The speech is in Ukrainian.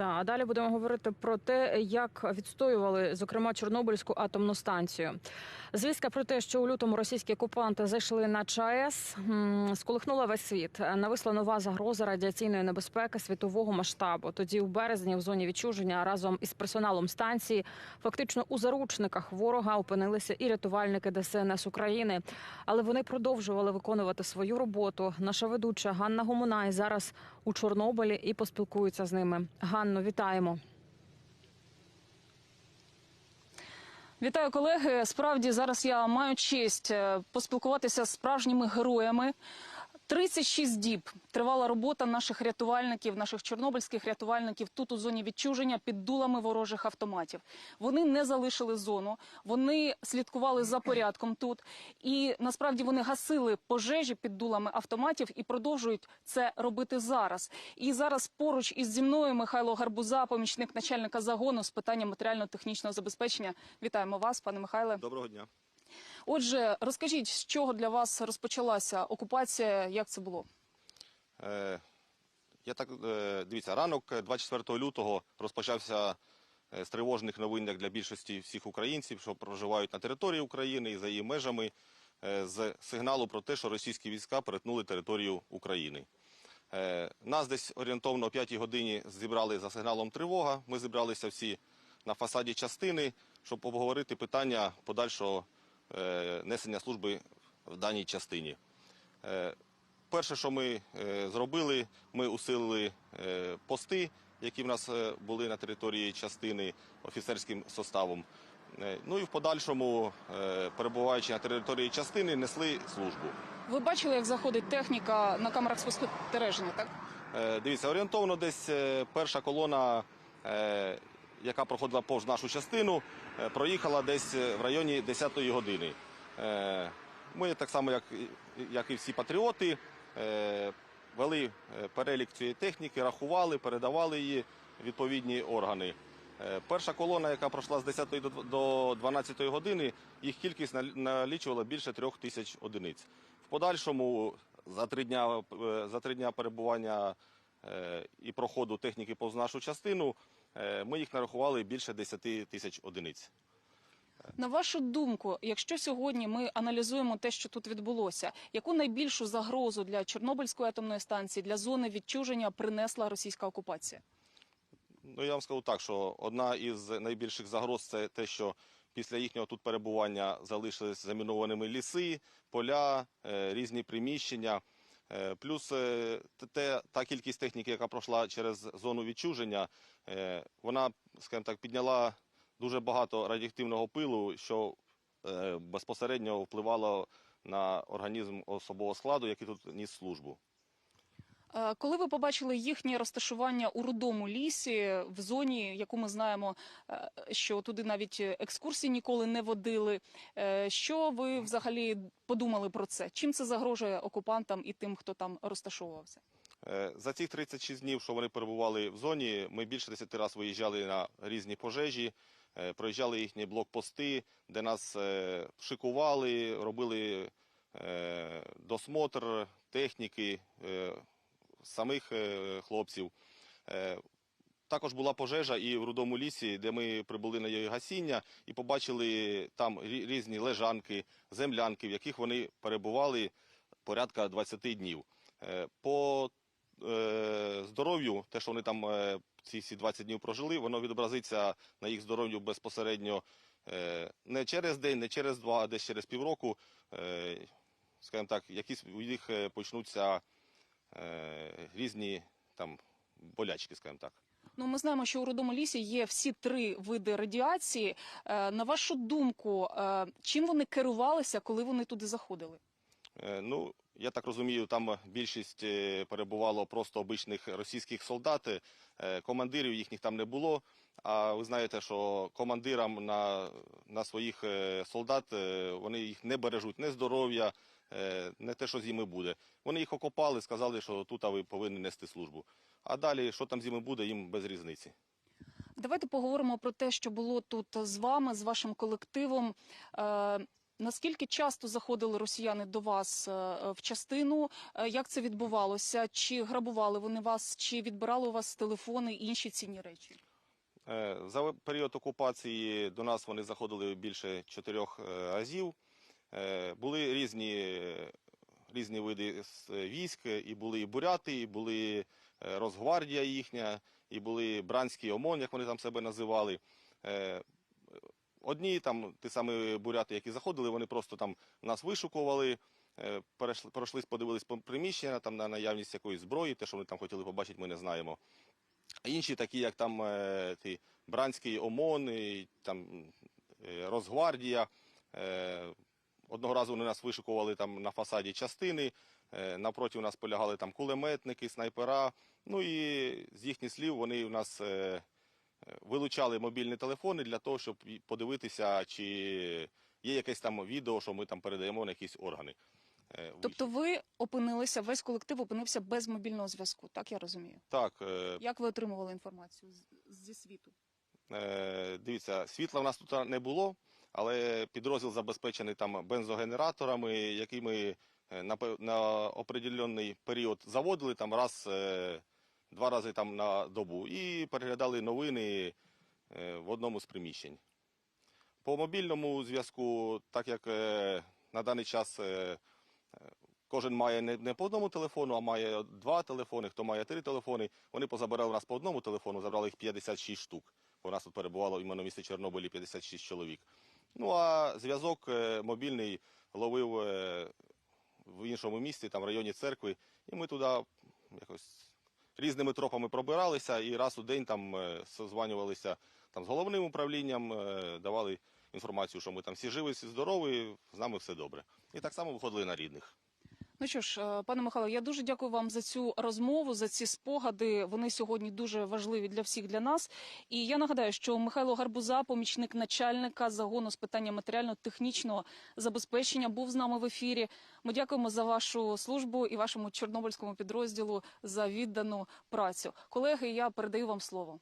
Та а далі будемо говорити про те, як відстоювали зокрема Чорнобильську атомну станцію. Звістка про те, що у лютому російські окупанти зайшли на ЧАЕС, сколихнула весь світ. Нависла нова загроза радіаційної небезпеки світового масштабу. Тоді, у березні, в зоні відчуження разом із персоналом станції, фактично у заручниках ворога опинилися і рятувальники ДСНС України. Але вони продовжували виконувати свою роботу. Наша ведуча Ганна Гомунай зараз у Чорнобилі і поспілкуються з ними. Ганно, вітаємо. Вітаю, колеги. Справді зараз я маю честь е, поспілкуватися з справжніми героями. 36 діб тривала робота наших рятувальників, наших чорнобильських рятувальників тут у зоні відчуження під дулами ворожих автоматів. Вони не залишили зону, вони слідкували за порядком тут, і насправді вони гасили пожежі під дулами автоматів і продовжують це робити зараз. І зараз поруч із зі мною Михайло Гарбуза, помічник начальника загону з питання матеріально-технічного забезпечення. Вітаємо вас, пане Михайле. Доброго дня. Отже, розкажіть, з чого для вас розпочалася окупація? Як це було? Е, я так е, дивіться, ранок е, 24 лютого розпочався е, з тривожних новин як для більшості всіх українців, що проживають на території України і за її межами, е, з сигналу про те, що російські війська перетнули територію України. Е, нас десь орієнтовно о 5 годині зібрали за сигналом тривога. Ми зібралися всі на фасаді частини, щоб обговорити питання подальшого е, несення служби в даній частині. Е, Перше, що ми е, зробили, ми усилили е, пости, які в нас е, були на території частини офіцерським составом. Е, ну і в подальшому, е, перебуваючи на території частини, несли службу. Ви бачили, як заходить техніка на камерах спостереження, так? Е, Дивіться, орієнтовно десь е, перша колона, е, яка проходила повз нашу частину, е, проїхала десь е, в районі 10-ї години. Е, Ми, так само, як, і- всі патріоти, вели перелік цієї техніки, рахували, передавали її відповідні органи. Перша колона, яка пройшла з 10 до- до 12 години, їх кількість налічувала більше трьох тисяч одиниць. В подальшому за три дня, за три дня перебування і проходу техніки повз нашу частину ми їх нарахували більше 10 тисяч одиниць. На вашу думку, якщо сьогодні ми аналізуємо те, що тут відбулося, яку найбільшу загрозу для Чорнобильської атомної станції, для зони відчуження принесла російська окупація? Ну я вам скажу так, що одна із найбільших загроз це те, що після їхнього тут перебування залишились замінованими ліси, поля, е, різні приміщення. Е, Плюс е, те- та кількість техніки, яка пройшла через зону відчуження, е, вона, скажімо так, підняла дуже багато радіоактивного пилу, що безпосередньо впливало на організм особового складу, який тут ніс службу. Е, Коли ви побачили їхнє розташування у рудому лісі, в зоні, яку ми знаємо, е, що туди навіть екскурсії ніколи не водили, е, що ви взагалі подумали про це? Чим це загрожує окупантам і тим, хто там розташовувався? За ці 36 днів, що вони перебували в зоні, ми більше 10 разів виїжджали на різні пожежі, проїжджали їхні блокпости, де нас шикували, робили досмотр техніки самих е, хлопців. Е, Також була пожежа і в рудому лісі, де ми прибули на її гасіння і побачили там різні лежанки, землянки, в яких вони перебували порядка 20 днів. Е, По здоров'ю, те, що вони там ці всі 20 днів прожили, воно відобразиться на їх здоров'ю безпосередньо не через день, не через два, а десь через півроку. Скажімо так, якісь у них почнуться різні там болячки, скажімо так. Ну, ми знаємо, що у рудому лісі є всі три види радіації. Е, На вашу думку, е, чим вони керувалися, коли вони туди заходили? Е, Ну, я так розумію, там більшість е, перебувало просто обичних російських солдат, е, командирів їхніх там не було. А ви знаєте, що командирам на, на своїх е, солдат е, вони їх не бережуть, не здоров'я, е, не те, що з ними буде. Вони їх окопали, сказали, що тут ви повинні нести службу. А далі, що там з ними буде, їм без різниці. Давайте поговоримо про те, що було тут з вами, з вашим колективом. Наскільки часто заходили росіяни до вас в частину? Як це відбувалося? Чи грабували вони вас, чи відбирали у вас телефони і інші цінні речі? Е, За період окупації до нас вони заходили більше чотирьох е, разів. Е, Були різні, різні види військ, і були і буряти, і були Росгвардія їхня, і були бранський ОМОН, як вони там себе називали. Одні там, ті самі буряти, які заходили, вони просто там нас вишукували, пройшлись, подивились по приміщення там на наявність якоїсь зброї, те, що вони там хотіли побачити, ми не знаємо. А Інші, такі як там е, ті, Бранський ОМОН, і, там е, Росгвардія. Е, одного разу вони нас вишукували там на фасаді частини, е, напроти у нас полягали там кулеметники, снайпера. Ну і з їхніх слів вони у нас е, е, вилучали мобільні телефони для того, щоб подивитися, чи є якесь там відео, що ми там передаємо на якісь органи. Е, Тобто ви опинилися, весь колектив опинився без мобільного зв'язку, так я розумію. Так, е, Як ви отримували інформацію зі світу? Е, Дивіться, світла в нас тут не було, але підрозділ забезпечений там бензогенераторами, які ми на, на определенний період заводили там раз, е, два рази там на добу і переглядали новини е, в одному з приміщень. По мобільному зв'язку, так як е, на даний час е, кожен має не, по одному телефону, а має два телефони, хто має три телефони, вони позабирали у нас по одному телефону, забрали їх 56 штук. У нас тут перебувало іменно в місті Чорнобилі 56 чоловік. Ну а зв'язок е, мобільний ловив е, в іншому місті, там в районі церкви, і ми туди якось різними тропами пробиралися і раз у день там е, созванювалися там з головним управлінням, давали інформацію, що ми там всі живі, всі здорові, з нами все добре. І так само виходили на рідних. Ну що ж, е, пане Михайло, я дуже дякую вам за цю розмову, за ці спогади. Вони сьогодні дуже важливі для всіх для нас. І я нагадаю, що Михайло Гарбуза, помічник начальника загону з питання матеріально-технічного забезпечення, був з нами в ефірі. Ми дякуємо за вашу службу і вашому чорнобильському підрозділу за віддану працю. Колеги, я передаю вам слово.